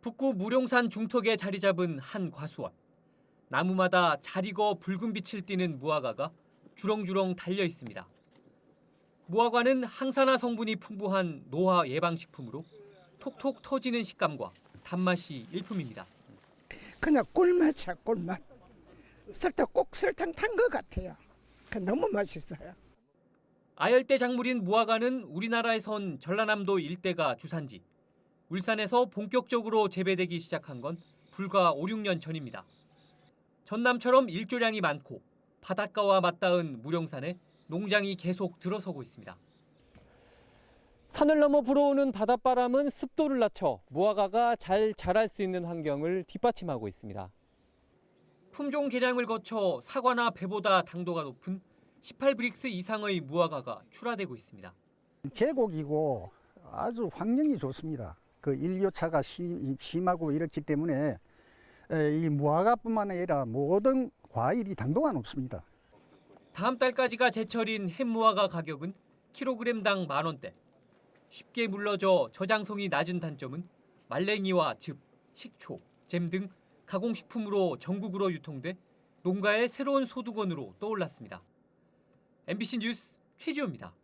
북구 무룡산 중턱에 자리 잡은 한 과수원. 나무마다 잘 익어 붉은 빛을 띠는 무화과가 주렁주렁 달려 있습니다. 무화과는 항산화 성분이 풍부한 노화 예방식품으로 톡톡 터지는 식감과 단맛이 일품입니다. 그냥 꿀맛이야 꿀맛 설탕 꼭 설탕 탄 것 같아요 그 너무 맛있어요 아열대 작물인 무화과는 우리나라에선 전라남도 일대가 주산지. 울산에서 본격적으로 재배되기 시작한 건 불과 5, 6년 전입니다. 전남처럼 일조량이 많고 바닷가와 맞닿은 무령산에 농장이 계속 들어서고 있습니다. 산을 넘어 불어오는 바닷바람은 습도를 낮춰 무화과가 잘 자랄 수 있는 환경을 뒷받침하고 있습니다. 품종 개량을 거쳐 사과나 배보다 당도가 높은 18브릭스 이상의 무화과가 출하되고 있습니다. 계곡이고 아주 환경이 좋습니다. 그 일교차가 심, 심하고 이렇기 때문에 에, 이 무화과뿐만 아니라 모든 과일이 당도가 높습니다. 다음 달까지가 제철인 햇무화과 가격은 킬로그램당 만 원대. 쉽게 물러져 저장성이 낮은 단점은 말랭이와 즙, 식초, 잼 등 가공식품으로 전국으로 유통돼 농가의 새로운 소득원으로 떠올랐습니다. MBC 뉴스 최지호입니다.